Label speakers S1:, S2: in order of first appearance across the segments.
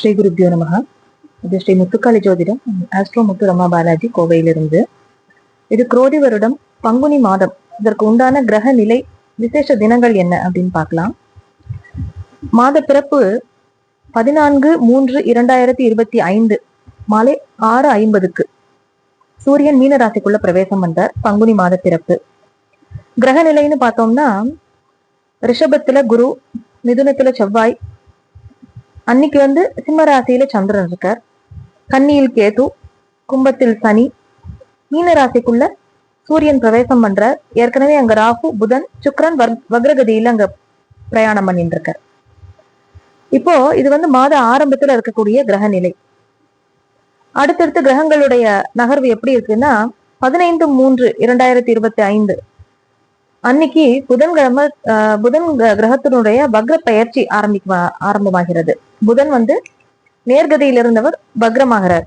S1: ஸ்ரீ குருப்யோ நமக. இது ஸ்ரீ முத்துக்காளி ஜோதிடம் ஆஸ்ட்ரோ முத்து ரமா பாலாஜி கோவையிலிருந்து. இது குரோதி வருடம் பங்குனி மாதம். இதற்கு உண்டான கிரக நிலை விசேஷ தினங்கள் என்ன அப்படின்னு பார்க்கலாம். மாத பிறப்பு பதினான்கு மூன்று இரண்டாயிரத்தி இருபத்தி ஐந்து மாலை ஆறு ஐம்பதுக்கு. சூரியன் மீன ராசிக்குள்ள பிரவேசம் வந்தார் பங்குனி மாத பிறப்பு. கிரக நிலைன்னு பார்த்தோம்னா ரிஷபத்துல குரு மிதுனத்துல செவ்வாய் அன்னைக்கு வந்து சிம்மராசியில சந்திரன் இருக்கார். கன்னியில் கேது கும்பத்தில் சனி. மீன ராசிக்குள்ள சூரியன் பிரவேசம் பண்றார். ஏற்கனவே அங்க ராகு புதன் சுக்ரன் வர்- வக்ரகதியில அங்க பிரயாணம் பண்ணிட்டு இருக்கார் இப்போ இது வந்து மாத ஆரம்பத்துல இருக்கக்கூடிய கிரக நிலை. அடுத்தடுத்து கிரகங்களுடைய நகர்வு எப்படி இருக்குன்னா பதினைந்து மூன்று இரண்டாயிரத்தி இருபத்தி ஐந்து அன்னைக்கு புதன்கிழமை புதன் கிரகத்தினுடைய வக்ர பயிற்சி ஆரம்பிக்க ஆரம்பமாகிறது. புதன் வந்து நேர்கதையில் இருந்தவர் வக்ரமாகிறார்.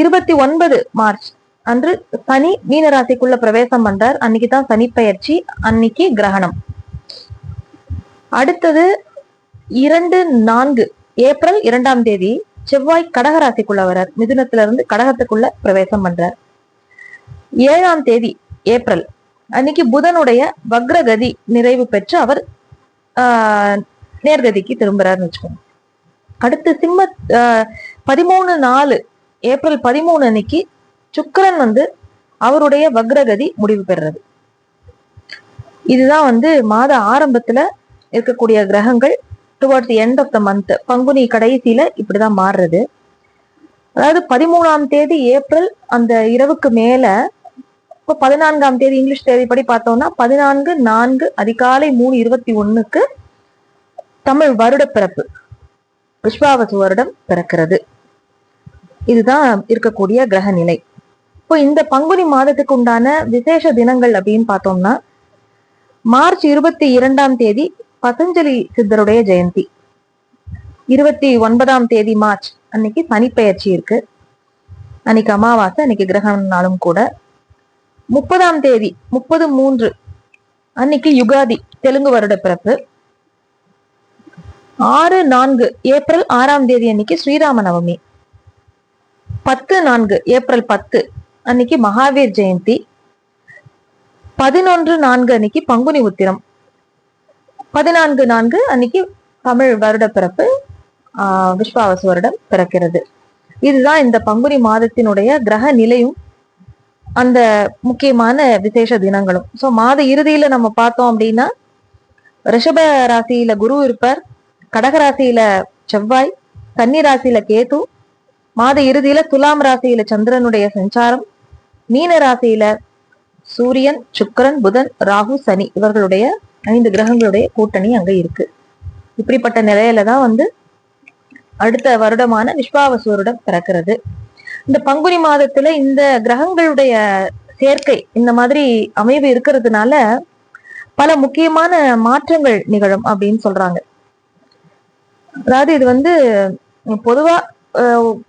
S1: இருபத்தி ஒன்பது மார்ச் அன்று சனி மீன ராசிக்குள்ள பிரவேசம் பண்றார். அன்னைக்கு தான் சனி பயிற்சி அன்னைக்கு கிரகணம். அடுத்தது இரண்டு நான்கு ஏப்ரல் இரண்டாம் தேதி செவ்வாய் கடக ராசிக்குள்ள வரார். இருந்து கடகத்துக்குள்ள பிரவேசம் பண்றார். ஏழாம் தேதி ஏப்ரல் அன்னைக்கு புதனுடைய வக்ரகதி நிறைவு பெற்று அவர் நேர்கதிக்கு திரும்புறாருன்னு வச்சுக்கோங்க. அடுத்து சிம்ம பதிமூணு நாலு ஏப்ரல் பதிமூணு அன்னைக்கு சுக்கரன் வந்து அவருடைய வக்ரகதி முடிவு பெறுறது. இதுதான் வந்து மாத ஆரம்பத்துல இருக்கக்கூடிய கிரகங்கள் towards end of the month Panguni கடைசியில இப்படிதான் மாறுறது. அதாவது பதிமூணாம் தேதி ஏப்ரல் அந்த இரவுக்கு மேல இப்போ பதினான்காம் தேதி இங்கிலீஷ் தேதிப்படி பார்த்தோம்னா பதினான்கு நான்கு அதிகாலை மூணு இருபத்தி ஒண்ணுக்கு தமிழ் வருட பிறப்பு விஸ்வாவசு வருடம் பிறக்கிறது. இதுதான் இருக்கக்கூடிய கிரக நிலை. இப்போ இந்த பங்குனி மாதத்துக்கு உண்டான விசேஷ தினங்கள் அப்படின்னு பார்த்தோம்னா மார்ச் இருபத்தி இரண்டாம் தேதி பதஞ்சலி சித்தருடைய ஜெயந்தி. இருபத்தி ஒன்பதாம் தேதி மார்ச் அன்னைக்கு சனிப்பெயர்ச்சி இருக்கு. அன்னைக்கு அமாவாசை அன்னைக்கு கிரகண நாளும் கூட முப்பதாம் தேதி முப்பது மூன்று அன்னைக்கு யுகாதி தெலுங்கு வருட பிறப்பு ஆறு நான்கு ஏப்ரல் ஆறாம் தேதி அன்னைக்கு ஸ்ரீராம நவமி பத்து நான்கு ஏப்ரல் பத்து அன்னைக்கு மகாவீர் ஜெயந்தி. பதினொன்று நான்கு அன்னைக்கு பங்குனி உத்திரம். பதினான்கு நான்கு அன்னைக்கு தமிழ் வருட பிறப்பு ஆஹ் விஸ்வாவசு வருடம் பிறக்கிறது. இதுதான் இந்த பங்குனி மாதத்தினுடைய கிரக நிலையும். அந்த முக்கியமான விசேஷ தினங்களும். சோ மாத இறுதியில நம்ம பார்த்தோம் அப்படின்னா ரிஷப ராசியில குரு இருப்பார் கடக ராசியில செவ்வாய் கன்னி ராசியில கேது மாத இறுதியில துலாம் ராசியில சந்திரனுடைய சஞ்சாரம் மீன ராசியில சூரியன் சுக்கிரன் புதன் ராகு சனி இவர்களுடைய ஐந்து கிரகங்களுடைய கூட்டணி அங்க இருக்கு. இப்படிப்பட்ட நிலையில தான் வந்து அடுத்த வருடமான விஸ்வாவசு வருடம் பிறக்கிறது. இந்த பங்குனி மாதத்துல இந்த கிரகங்களுடைய சேர்க்கை இந்த மாதிரி அமைவு இருக்கிறதுனால பல முக்கியமான மாற்றங்கள் நிகழும் அப்படின்னு சொல்றாங்க. அதாவது இது வந்து பொதுவா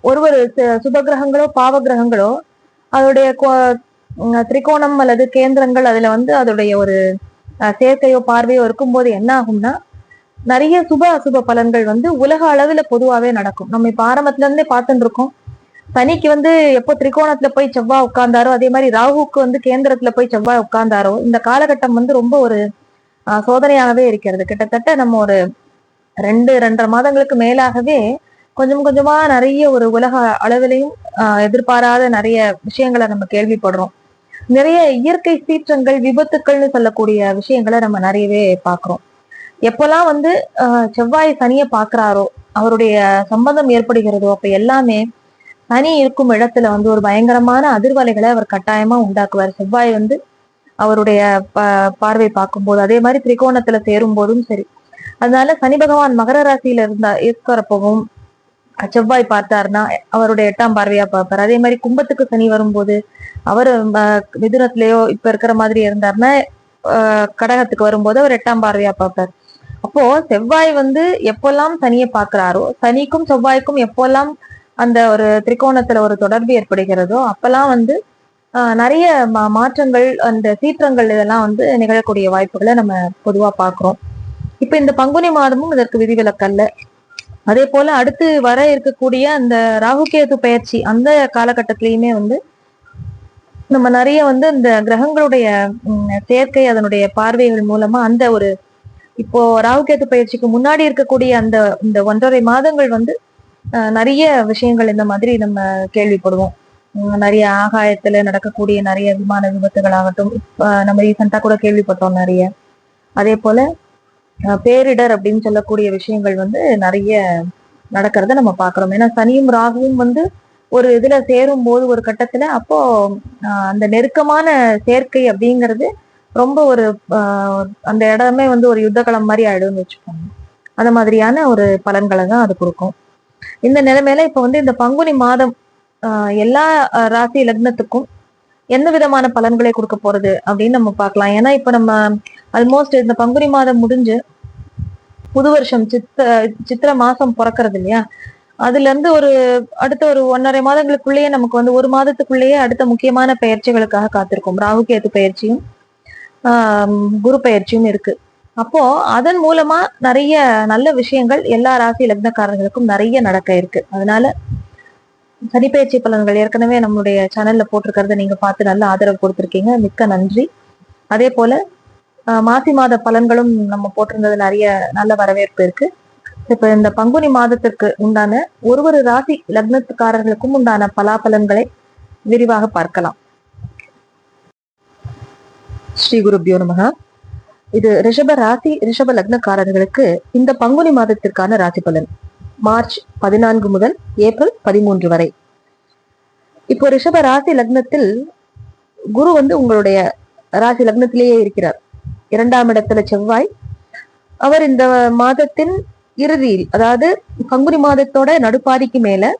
S1: ஒரு ஒரு சுப கிரகங்களோ பாவ கிரகங்களோ அதோடைய கோ- திரிகோணம் அல்லது கேந்திரங்கள் அதுல வந்து அதோடைய ஒரு சேர்க்கையோ பார்வையோ இருக்கும்போது என்ன ஆகும்னா நிறைய சுப அசுப பலன்கள் வந்து உலக அளவுல பொதுவாவே நடக்கும். நம்ம இப்ப ஆரம்பத்துல இருந்தே பார்த்துட்டு இருக்கோம். சனிக்கு வந்து எப்போ திரிகோணத்துல போய் செவ்வாய் உட்கார்ந்தாரோ அதே மாதிரி ராகுவுக்கு வந்து கேந்திரத்துல போய் செவ்வாய் உட்கார்ந்தாரோ இந்த காலகட்டம் வந்து ரொம்ப ஒரு சோதனையாகவே இருக்கிறது. கிட்டத்தட்ட நம்ம ஒரு ரெண்டு ரெண்டரை மாதங்களுக்கு மேலாகவே கொஞ்சம் கொஞ்சமா நிறைய ஒரு உலக அளவிலையும் எதிர்பாராத நிறைய விஷயங்களை நம்ம கேள்விப்படுறோம். நிறைய இயற்கை சீற்றங்கள் விபத்துக்கள்னு சொல்லக்கூடிய விஷயங்களை நம்ம நிறையவே பார்க்குறோம். எப்பெல்லாம் வந்து செவ்வாய் சனியை பார்க்குறாரோ அவருடைய சம்பந்தம் ஏற்படுகிறதோ அப்ப எல்லாமே சனி இருக்கும் இடத்துல வந்து ஒரு பயங்கரமான அதிர்வலைகளை அவர் கட்டாயமா உண்டாக்குவார். செவ்வாய் வந்து அவருடைய ப- பார்வை பார்க்கும்போது அதே மாதிரி திரிகோணத்துல சேரும் போதும் சரி. அதனால சனி பகவான் மகர ராசியில இருந்தா இருக்கிறப்பவும் செவ்வாய் பார்த்தாருன்னா அவருடைய எட்டாம் பார்வையா பார்ப்பார். அதே மாதிரி கும்பத்துக்கு சனி வரும்போது அவர் மிதுனத்திலேயோ இப்ப இருக்கிற மாதிரி இருந்தாருன்னா ஆஹ் கடகத்துக்கு வரும்போது அவர் எட்டாம் பார்வையா பார்ப்பார். அப்போ செவ்வாய் வந்து எப்பெல்லாம் சனியை பார்க்கிறாரோ சனிக்கும் செவ்வாய்க்கும் எப்பெல்லாம் அந்த ஒரு திரிகோணத்துல ஒரு தொடர்பு ஏற்படுகிறதோ அப்பெல்லாம் வந்து நிறைய மா- மாற்றங்கள் அந்த சீற்றங்கள் இதெல்லாம் வந்து நிகழக்கூடிய வாய்ப்புகளை நம்ம பொதுவா பாக்குறோம் இப்ப இந்த பங்குனி மாதமும் இதற்கு விதிவிலக்கல்ல. அதே போல அடுத்து வர இருக்கக்கூடிய அந்த ராகுகேது பயிற்சி அந்த காலகட்டத்திலயுமே வந்து நம்ம நிறைய வந்து இந்த கிரகங்களுடைய சேர்க்கை அதனுடைய பார்வைகள் மூலமா அந்த ஒரு இப்போ ராகுகேது பயிற்சிக்கு முன்னாடி இருக்கக்கூடிய அந்த இந்த ஒன்றரை மாதங்கள் வந்து நிறைய விஷயங்கள் இந்த மாதிரி நம்ம கேள்விப்படுவோம். நிறைய ஆகாயத்துல நடக்கக்கூடிய நிறைய விமான விபத்துகள் ஆகட்டும் நம்ம ரீசெண்டா கூட கேள்விப்பட்டோம் நிறைய. அதே போல பேரிடர் அப்படின்னு சொல்லக்கூடிய விஷயங்கள் வந்து நிறைய நடக்கிறத நம்ம பாக்குறோம் ஏன்னா சனியும் ராகுவும் வந்து ஒரு இதுல சேரும் போது ஒரு கட்டத்துல அப்போ அந்த நெருக்கமான சேர்க்கை அப்படிங்கிறது ரொம்ப ஒரு அந்த இடமே வந்து ஒரு யுத்தகளம் மாதிரி ஆயிடும்னு வச்சுக்கோங்க. அந்த மாதிரியான ஒரு பலன்களை தான் அது கொடுக்கும். இந்த நிலைமையில இப்ப வந்து இந்த பங்குனி மாதம் ஆஹ் எல்லா ராசி லக்னத்துக்கும் எந்த விதமான பலன்களை கொடுக்க போறது அப்படின்னு நம்ம பார்க்கலாம். ஏன்னா இப்ப நம்ம ஆல்மோஸ்ட் இந்த பங்குனி மாதம் முடிஞ்சு புது வருஷம் சித்த சித்திரை மாசம் பிறக்கிறது இல்லையா? அதுல இருந்து ஒரு அடுத்த ஒரு ஒன்றரை மாதங்களுக்குள்ளேயே நமக்கு வந்து ஒரு மாதத்துக்குள்ளேயே அடுத்த முக்கியமான பயிற்சிகளுக்காக காத்திருக்கும். ராகு பயிற்சியும் ஆஹ் குரு பயிற்சியும் இருக்கு. அப்போ அதன் மூலமா நிறைய நல்ல விஷயங்கள் எல்லா ராசி லக்னக்காரர்களுக்கும் நிறைய நடக்க இருக்கு. அதனால சனிப்பயிற்சி பலன்கள் ஏற்கனவே நம்மளுடைய சேனல்ல போட்டிருக்கிறத நீங்க பார்த்து நல்ல ஆதரவு கொடுத்துருக்கீங்க. மிக்க நன்றி. அதே போல மாசி மாத பலன்களும் நம்ம போட்டிருந்தது நிறைய நல்ல வரவேற்பு இருக்கு. இப்ப இந்த பங்குனி மாதத்திற்கு உண்டான ஒரு ஒரு ராசி லக்னத்துக்காரர்களுக்கும் உண்டான பலாபலன்களை விரிவாக பார்க்கலாம். ஸ்ரீ குருபியோ நமகா இது ரிஷப ராசி ரிஷப லக்னக்காரர்களுக்கு இந்த பங்குனி மாதத்திற்கான ராசி பலன். மார்ச் பதினான்கு முதல் ஏப்ரல் பதிமூன்று வரை. இப்போ ரிஷப ராசி லக்னத்தில் குரு வந்து உங்களுடைய ராசி லக்னத்திலேயே இருக்கிறார். இரண்டாம் இடத்துல செவ்வாய். அவர் இந்த மாதத்தின் இறுதியில் அதாவது பங்குனி மாதத்தோட நடுப்பாதிக்கு மேல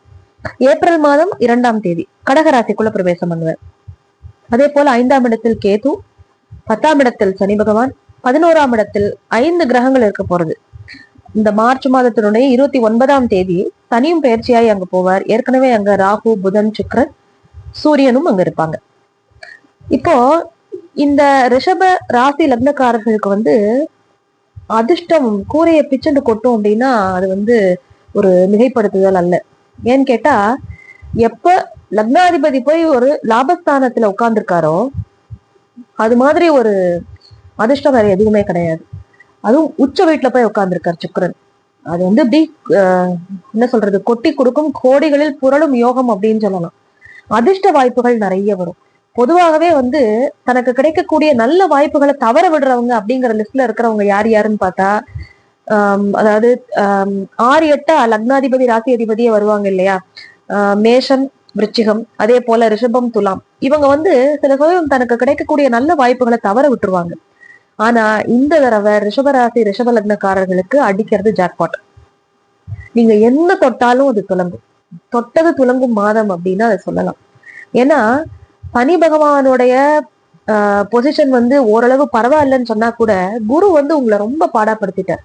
S1: ஏப்ரல் மாதம் இரண்டாம் தேதி கடகராசிக்குள்ள பிரவேசம் பண்ணுவார். அதே போல ஐந்தாம் இடத்தில் கேது பத்தாம் இடத்தில் சனி பகவான் பதினோராம் இடத்தில் ஐந்து கிரகங்கள் இருக்க போறது. இந்த மார்ச் மாதத்தினுடைய இருபத்தி ஒன்பதாம் தேதி தனியும் பயிற்சியாய் அங்க போவார். ஏற்கனவே அங்க ராகு புதன் சுக்ரன் சூரியனும் அங்க இருப்பாங்க. இப்போ இந்த ரிஷப ராசி லக்னக்காரர்களுக்கு வந்து அதிர்ஷ்டம் கூரையை பிச்சுண்டு கொட்டும் அப்படின்னா அது வந்து ஒரு மிகைப்படுத்துதல் அல்ல. ஏன்னு கேட்டா எப்ப லக்னாதிபதி போய் ஒரு லாபஸ்தானத்துல உட்கார்ந்துருக்காரோ அது மாதிரி ஒரு அதிர்ஷ்டம் வேற எதுவுமே கிடையாது. அதுவும் உச்ச வீட்டுல போய் உட்கார்ந்துருக்கார் சுக்கிரன். அது வந்து இப்படி ஆஹ், என்ன சொல்றது கொட்டி கொடுக்கும் கோடிகளில் புரளும் யோகம் அப்படின்னு சொல்லலாம். அதிர்ஷ்ட வாய்ப்புகள் நிறைய வரும். பொதுவாகவே வந்து தனக்கு கிடைக்கக்கூடிய நல்ல வாய்ப்புகளை தவற விடுறவங்க அப்படிங்கிற லிஸ்ட்ல இருக்கிறவங்க யார் யாருன்னு பார்த்தா அதாவது ஆறு எட்ட லக்னாதிபதி ராசி அதிபதியே வருவாங்க இல்லையா? ஆஹ், மேஷம் விருச்சிகம் அதே போல ரிஷபம் துலாம். இவங்க வந்து சில சமயம் தனக்கு கிடைக்கக்கூடிய நல்ல வாய்ப்புகளை தவற விட்டுருவாங்க. ஆனா இந்த தடவை ரிஷபராசி ரிஷப லக்னக்காரர்களுக்கு அடிக்கிறது ஜாக்பாட் நீங்க என்ன தொட்டாலும் அது துலங்கும். தொட்டது துலங்கும் மாதம் அப்படின்னு அதை சொல்லலாம். ஏன்னா சனி பகவானுடைய பொசிஷன் வந்து ஓரளவு பரவாயில்லன்னு சொன்னா கூட குரு வந்து உங்களை ரொம்ப பாடாப்படுத்திட்டார்.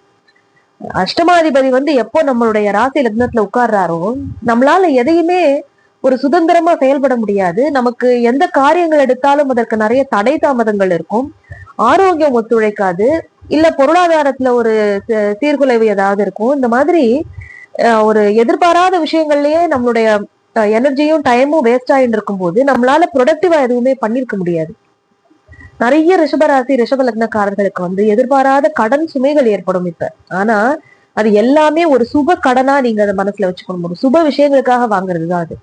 S1: அஷ்டமாதிபதி வந்து எப்போ நம்மளுடைய ராசி லக்னத்துல உட்கார்றாரோ நம்மளால எதையுமே ஒரு சுதந்திரமா செயல்பட முடியாது. நமக்கு எந்த காரியங்கள் எடுத்தாலும் அதற்கு நிறைய தடை தாமதங்கள் இருக்கும். ஆரோக்கியம் ஒத்துழைக்காது இல்ல பொருளாதாரத்துல ஒரு சீர்குலைவு ஏதாவது இருக்கும். இந்த மாதிரி ஒரு எதிர்பாராத விஷயங்கள்லயே நம்மளுடைய எனர்ஜியும் டைமும் வேஸ்ட் ஆயிட்டு இருக்கும்போது நம்மளால ப்ரொடக்டிவா எதுவுமே பண்ணிருக்க முடியாது. நிறைய ரிஷபராசி ரிஷப லக்னக்காரர்களுக்கு வந்து எதிர்பாராத கடன் சுமைகள் ஏற்படும் இப்ப. ஆனா அது எல்லாமே ஒரு சுப கடனா நீங்க அதை மனசுல வச்சுக்கணும். ஒரு சுப விஷயங்களுக்காக வாங்குறது தான் அது.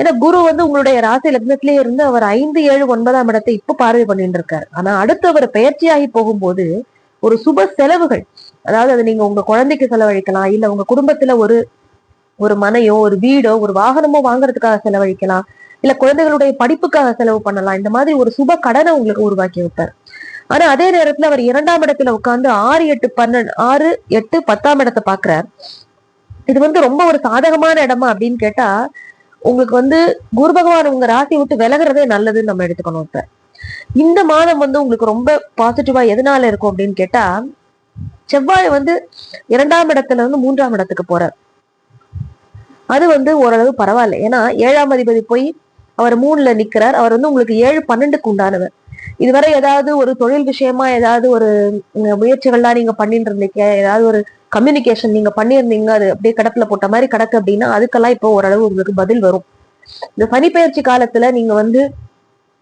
S1: ஏன்னா குரு வந்து உங்களுடைய ராசி லக்னத்திலே இருந்து அவர் ஐந்து ஏழு ஒன்பதாம் இடத்தை இப்ப பார்வை பண்ணிட்டு இருக்காரு ஆனா அடுத்து அவர் பயிற்சியாகி போகும்போது ஒரு சுப செலவுகள் அதாவது அது நீங்க உங்க குழந்தைக்கு செலவழிக்கலாம் இல்ல உங்க குடும்பத்துல ஒரு ஒரு மனையோ ஒரு வீடோ ஒரு வாகனமோ வாங்குறதுக்காக செலவழிக்கலாம் இல்ல குழந்தைகளுடைய படிப்புக்காக செலவு பண்ணலாம் இந்த மாதிரி ஒரு சுப கடனை உங்களுக்கு உருவாக்கி வைப்பார். ஆனா அதே நேரத்துல அவர் இரண்டாம் இடத்துல உட்கார்ந்து ஆறு எட்டு பன்னெண்டு ஆறு எட்டு பத்தாம் இடத்தை பாக்குறார் இது வந்து ரொம்ப ஒரு சாதகமான இடமா அப்படின்னு கேட்டா உங்களுக்கு வந்து குரு பகவான் உங்க ராசி விட்டு விலகுறதே நல்லதுன்னு நம்ம எடுத்துக்கணும் இப்ப. இந்த மாதம் வந்து உங்களுக்கு ரொம்ப பாசிட்டிவா எதனால இருக்கும் அப்படின்னு கேட்டா செவ்வாய் வந்து இரண்டாம் இடத்துல இருந்து மூன்றாம் இடத்துக்கு போற அது வந்து ஓரளவு பரவாயில்ல. ஏன்னா ஏழாம் அதிபதி போய் அவர் மூணுல நிக்கிறார். அவர் வந்து உங்களுக்கு ஏழு பன்னெண்டுக்கு உண்டானவர். இதுவரை ஏதாவது ஒரு தொழில் விஷயமா ஏதாவது ஒரு முயற்சிகள்லாம் நீங்க பண்ணிட்டு இருந்தீங்க ஏதாவது ஒரு கம்யூனிகேஷன் நீங்க பண்ணியிருந்தீங்க அது அப்படியே கடப்புல போட்ட மாதிரி கிடக்கு அப்படின்னா அதுக்கெல்லாம் இப்போ ஓரளவு உங்களுக்கு பதில் வரும். இந்த சனி பெயர்ச்சி காலத்துல நீங்க வந்து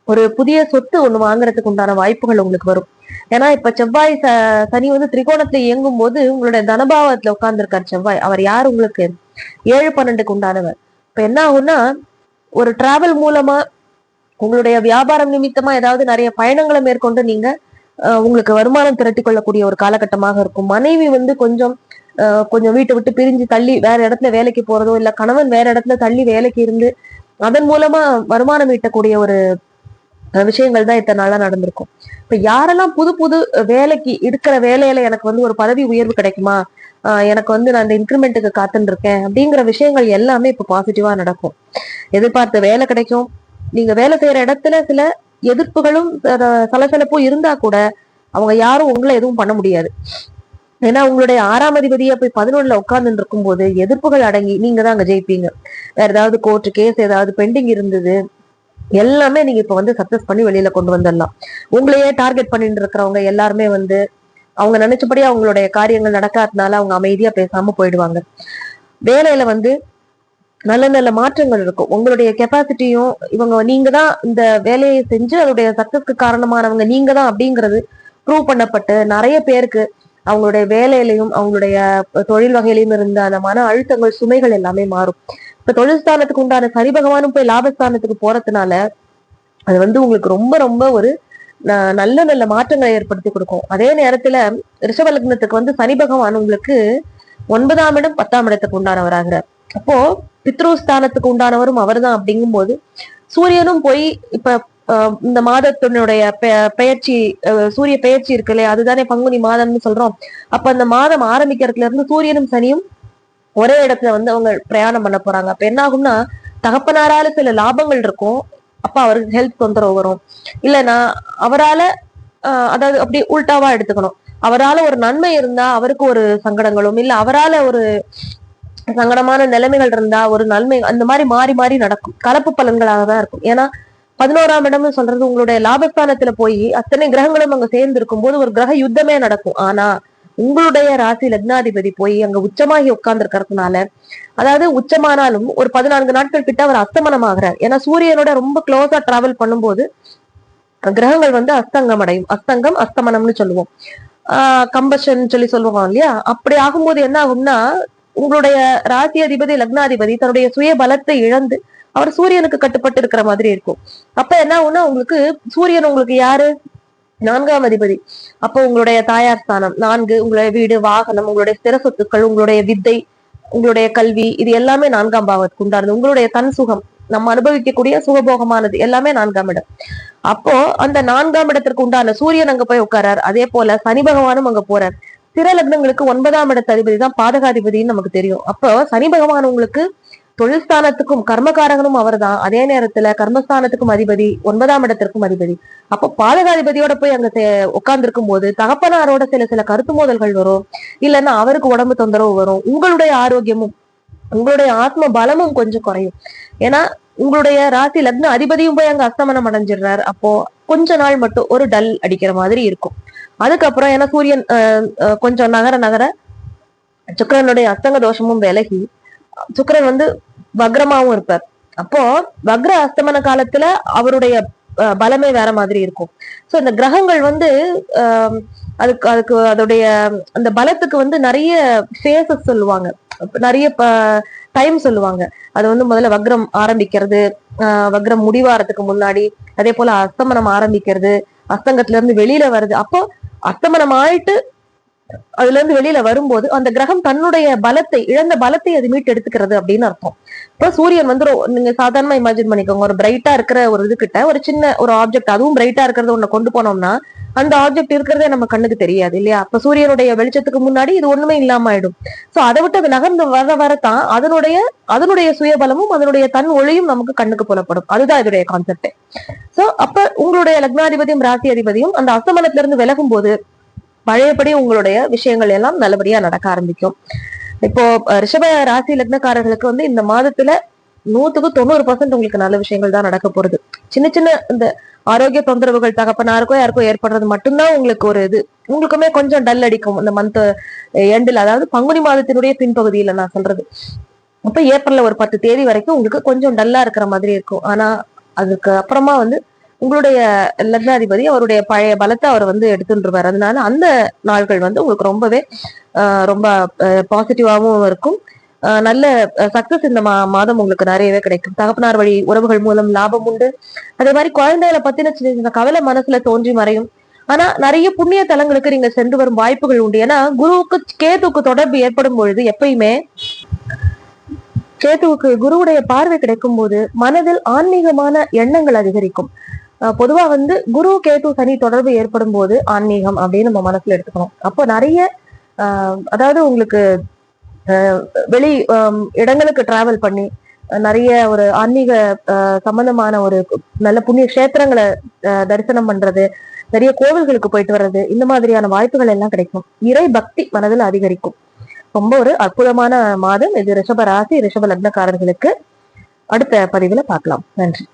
S1: ஒரு புதிய சொத்து ஒண்ணு வாங்குறதுக்கு உண்டான வாய்ப்புகள் உங்களுக்கு வரும். ஏன்னா இப்ப செவ்வாய் ச- சனி வந்து திரிகோணத்துல இயங்கும் போது உங்களுடைய தனபாவத்துல உட்கார்ந்துருக்கார் செவ்வாய். அவர் யார் உங்களுக்கு? ஏழு பன்னெண்டுக்கு உண்டானவர். இப்ப என்ன ஆகும்னா ஒரு டிராவல் மூலமா உங்களுடைய வியாபாரம் நிமித்தமா ஏதாவது நிறைய பயணங்களை மேற்கொண்டு நீங்க உங்களுக்கு வருமானம் திரட்டி கொள்ளக்கூடிய ஒரு காலகட்டமாக இருக்கும். மனைவி வந்து கொஞ்சம் கொஞ்சம் வீட்டை விட்டு பிரிஞ்சு தள்ளி வேற இடத்துல வேலைக்கு போறதோ இல்ல கணவன் வேற இடத்துல தள்ளி வேலைக்கு இருந்து அதன் மூலமா வருமானம் ஈட்டக்கூடிய ஒரு அஹ், விஷயங்கள் தான் இத்தனை நாளா நடந்திருக்கும். இப்ப யாரெல்லாம் புது புது வேலைக்கு இருக்கிற வேலையில எனக்கு வந்து ஒரு பதவி உயர்வு கிடைக்குமா? ஆஹ் எனக்கு வந்து நான் இந்த இன்க்ரிமெண்ட்டுக்கு காத்துன்னு இருக்கேன் அப்படிங்கிற விஷயங்கள் எல்லாமே இப்ப பாசிட்டிவா நடக்கும். எதிர்பார்த்த வேலை கிடைக்கும். நீங்க வேலை செய்யற இடத்துல சில எதிர்ப்புகளும் சலசலப்பும் இருந்தா கூட அவங்க யாரும் உங்களை எதுவும் பண்ண முடியாது. ஏன்னா உங்களுடைய ஆறாம் அதிபதியா போய் பதினொன்னுல உட்கார்ந்து இருக்கும் போது எதிர்ப்புகள் அடங்கி நீங்க தான் அங்க ஜெயிப்பீங்க. வேற ஏதாவது கோர்ட்டு கேஸ் ஏதாவது பெண்டிங் இருந்தது எல்லாமே நீங்க இப்ப வந்து சக்சஸ் பண்ணி வெளியில கொண்டு வந்துடலாம். உங்களையே டார்கெட் பண்ணிட்டு இருக்கிறவங்க எல்லாருமே வந்து அவங்க நினைச்சபடி அவங்களுடைய காரியங்கள் நடக்காதனால அவங்க அமைதியா பேசாம போயிடுவாங்க. வேலையில வந்து நல்ல நல்ல மாற்றங்கள் இருக்கும். உங்களுடைய கெப்பாசிட்டியும் இவங்க நீங்க தான் இந்த வேலையை செஞ்சு அதோடைய சக்சஸ்க்கு காரணமானவங்க நீங்க தான் அப்படிங்கிறது ப்ரூவ் பண்ணப்பட்டு நிறைய பேருக்கு அவங்களுடைய வேலையிலையும் அவங்களுடைய தொழில் வகையிலையும் இருந்த அந்த மன அழுத்தங்கள் சுமைகள் எல்லாமே மாறும். இப்ப தொழில் ஸ்தானத்துக்கு உண்டான சரி பகவானும் போய் லாபஸ்தானத்துக்கு போறதுனால அது வந்து உங்களுக்கு ரொம்ப ரொம்ப ஒரு நல்ல நல்ல மாற்றங்களை ஏற்படுத்தி கொடுக்கும். அதே நேரத்துல ரிஷப லக்னத்துக்கு வந்து சனி பகவான் உங்களுக்கு ஒன்பதாம் இடம் பத்தாம் இடத்துக்கு உண்டானவராகிறார். அப்போ பித்ருஸ்தானத்துக்கு உண்டானவரும் அவர்தான் அப்படிங்கும்போது சூரியனும் போய் இப்ப அஹ், இந்த மாதத்தினுடைய பெ- பெயர்ச்சி சூரிய பெயர்ச்சி இருக்கு இல்லையா? அதுதானே பங்குனி மாதம்னு சொல்றோம். அப்ப அந்த மாதம் ஆரம்பிக்கிறதுல இருந்து சூரியனும் சனியும் ஒரே இடத்துல வந்து அவங்க பிரயாணம் பண்ண போறாங்க. அப்ப என்ன ஆகும்னா தகப்பனாரால சில லாபங்கள் இருக்கும். அப்ப அவருக்கு ஹெல்த் தொந்தரவு வரும். இல்லைன்னா அவரால அதாவது அப்படி உள்டாவா எடுத்துக்கணும். அவரால ஒரு நன்மை இருந்தா அவருக்கு ஒரு சங்கடங்களும் இல்ல அவரால ஒரு சங்கடமான நிலைமைகள் இருந்தா ஒரு நன்மை அந்த மாதிரி மாறி மாறி நடக்கும். கலப்பு பலன்களாக தான் இருக்கும். ஏன்னா பதினோராம் இடம்னு சொல்றது உங்களுடைய லாபஸ்தானத்துல போய் அத்தனை கிரகங்களும் அங்க சேர்ந்து இருக்கும்போது ஒரு கிரக யுத்தமே நடக்கும். ஆனா உங்களுடைய ராசி லக்னாதிபதி போய் அங்க உச்சமாகி உட்கார்ந்து இருக்கிறதுனால அதாவது உச்சமானாலும் ஒரு பதினான்கு நாட்கள் கிட்ட அவர் அஸ்தமனம் ஆகிறார் ஏன்னா சூரியனோட ரொம்ப க்ளோஸா டிராவல் பண்ணும்போது கிரகங்கள் வந்து அஸ்தங்கம் அடையும் அஸ்தங்கம் அஸ்தமனம்னு சொல்லுவோம். ஆஹ் கம்பஷன் சொல்லி சொல்லுவாங்க இல்லையா? அப்படி ஆகும்போது என்ன ஆகும்னா உங்களுடைய ராசி அதிபதி லக்னாதிபதி தன்னுடைய சுய பலத்தை இழந்து அவர் சூரியனுக்கு கட்டுப்பட்டு இருக்கிற மாதிரி இருக்கும். அப்ப என்ன ஆகும்னா உங்களுக்கு சூரியன் உங்களுக்கு யாரு? நான்காம் அதிபதி. அப்போ உங்களுடைய தாயார் ஸ்தானம். நான்கு உங்களுடைய வீடு வாகனம் உங்களுடைய ஸ்திர சொத்துக்கள் உங்களுடைய வித்தை உங்களுடைய கல்வி இது எல்லாமே நான்காம் பாவத்துக்கு உண்டானது. உங்களுடைய தன் சுகம் நம்ம அனுபவிக்கக்கூடிய சுகபோகமானது எல்லாமே நான்காம் இடம். அப்போ அந்த நான்காம் இடத்திற்கு உண்டான சூரியன் அங்க போய் உட்காரார். அதே போல சனி பகவானும் அங்க போறார். சிற லக்னங்களுக்கு ஒன்பதாம் இடத்து அதிபதி தான் பாதகாதிபதினு நமக்கு தெரியும். அப்போ சனி பகவான் உங்களுக்கு தொழில் ஸ்தானத்துக்கும் கர்மகாரகனும் அவர்தான். அதே நேரத்துல கர்மஸ்தானத்துக்கும் அதிபதி ஒன்பதாம் இடத்திற்கும் அதிபதி. அப்போ பாதகாதிபதியோட போய் அங்க உட்கார்ந்து போது தகப்பனாரோட சில சில கருத்து மோதல்கள் வரும். இல்லைன்னா அவருக்கு உடம்பு தொந்தரவு வரும். உங்களுடைய ஆரோக்கியமும் உங்களுடைய ஆத்ம பலமும் கொஞ்சம் குறையும். ஏன்னா உங்களுடைய ராசி லக்ன அதிபதியும் போய் அங்க அஸ்தமனம் அடைஞ்சிடுறாரு. அப்போ கொஞ்ச நாள் மட்டும் ஒரு டல் அடிக்கிற மாதிரி இருக்கும். அதுக்கப்புறம் ஏன்னா சூரியன் அஹ், கொஞ்சம் நகர நகர சுக்கரனுடைய அஸ்தங்க தோஷமும் விலகி சுக்கரன் வந்து வக்ரமாவும் இருப்பார். அப்போ வக்ர அஸ்தமன காலத்துல அவருடைய அஹ், பலமே வேற மாதிரி இருக்கும். சோ இந்த கிரகங்கள் வந்து ஆஹ், அதுக்கு அதுக்கு அதோடைய அந்த பலத்துக்கு வந்து நிறைய ஃபேஸஸ் சொல்லுவாங்க. நிறைய டைம் சொல்லுவாங்க. அது வந்து முதல்ல வக்ரம் ஆரம்பிக்கிறது ஆஹ், வக்ரம் முடிவாரத்துக்கு முன்னாடி அதே போல அஸ்தமனம் ஆரம்பிக்கிறது அஸ்தங்கத்துல இருந்து வெளியில வருது. அப்போ அஸ்தமனம் ஆயிட்டு அதுல இருந்து வெளியில வரும்போது அந்த கிரகம் தன்னுடைய பலத்தை இழந்த பலத்தை அது மீட்டு எடுத்துக்கிறது அப்படின்னு அர்த்தம். இப்போ சூரியன் வந்து நீங்க சாதாரணமா இமேஜின் பண்ணிக்கோங்க. ஒரு பிரைட்டா இருக்கிற ஒரு இது கிட்ட ஒரு சின்ன ஒரு ஆப்ஜெக்ட் அதுவும் பிரைட்டா இருக்கிறத ஒண்ணு கொண்டு போனோம்னா அந்த ஆப்ஜெக்ட் இருக்கிறதே நம்ம கண்ணுக்கு தெரியாது இல்லையா? அப்ப சூரியனுடைய வெளிச்சத்துக்கு முன்னாடி இது ஒண்ணுமே இல்லாம ஆயிடும். சோ அதை விட்டு அது நகர்ந்து வர வரத்தான் அதனுடைய அதனுடைய சுயபலமும் அதனுடைய தன் ஒளியும் நமக்கு கண்ணுக்கு புலப்படும். அதுதான் இதோடைய கான்செப்ட் சோ அப்ப உங்களுடைய லக்னாதிபதியும் ராசி அதிபதியும் அந்த அஸ்தமனத்துல இருந்து விலகும் போது பழையபடி உங்களுடைய விஷயங்கள் எல்லாம் நல்லபடியா நடக்க ஆரம்பிக்கும். இப்போ ரிஷப ராசி லக்னக்காரர்களுக்கு வந்து இந்த மாதத்துல நூத்துக்கு தொண்ணூறு பர்சன்ட் உங்களுக்கு நல்ல விஷயங்கள் தான் நடக்க போறது. சின்ன சின்ன இந்த ஆரோக்கிய தொந்தரவுகள் தகப்பனாருக்கோ யாருக்கோ ஏற்படுறது மட்டும்தான் உங்களுக்கு ஒரு இது. உங்களுக்குமே கொஞ்சம் டல் அடிக்கும் இந்த மந்த் எண்டில் அதாவது பங்குனி மாதத்தினுடைய பின்பகுதியில நான் சொல்றது. அப்ப ஏப்ரல்ல ஒரு பத்து தேதி வரைக்கும் உங்களுக்கு கொஞ்சம் டல்லா இருக்கிற மாதிரி இருக்கும். ஆனா அதுக்கு அப்புறமா வந்து உங்களுடைய லக்னாதிபதி அவருடைய பழைய பலத்தை அவர் வந்து எடுத்துருவார் அதனால அந்த நாள்கள் வந்து உங்களுக்கு ரொம்பவே ஆஹ் ரொம்ப பாசிட்டிவாகவும் இருக்கும். ஆஹ் நல்ல சக்சஸ் இந்த மா மாதம் உங்களுக்கு நிறையவே கிடைக்கும். தகப்பனார் வழி உறவுகள் மூலம் லாபம் உண்டு. அதே மாதிரி குழந்தைகளை பத்தின சின்ன சின்ன கவலை மனசுல தோன்றி மறையும். ஆனா நிறைய புண்ணிய தலங்களுக்கு நீங்க சென்று வரும் வாய்ப்புகள் உண்டு. ஏன்னா குருவுக்கு கேதுக்கு தொடர்பு ஏற்படும் பொழுது எப்பயுமே கேத்துவுக்கு குருவுடைய பார்வை கிடைக்கும் போது மனதில் ஆன்மீகமான எண்ணங்கள் அதிகரிக்கும். பொதுவா வந்து குரு கேத்து சனி தொடர்பு ஏற்படும் போது ஆன்மீகம் அப்படின்னு நம்ம மனசுல எடுத்துக்கணும். அப்போ நிறைய ஆஹ் அதாவது உங்களுக்கு ஆஹ் வெளி இடங்களுக்கு டிராவல் பண்ணி நிறைய ஒரு ஆன்மீக சம்பந்தமான ஒரு நல்ல புண்ணிய கஷேத்திரங்களை தரிசனம் பண்றது நிறைய கோவில்களுக்கு போயிட்டு வர்றது இந்த மாதிரியான வாய்ப்புகள் எல்லாம் கிடைக்கும். இறை பக்தி மனதில் அதிகரிக்கும். ரொம்ப ஒரு அற்புதமான மாதம். இது ரிஷப ராசி ரிஷப லக்னக்காரர்களுக்கு. அடுத்த பதிவில் பார்க்கலாம். நன்றி.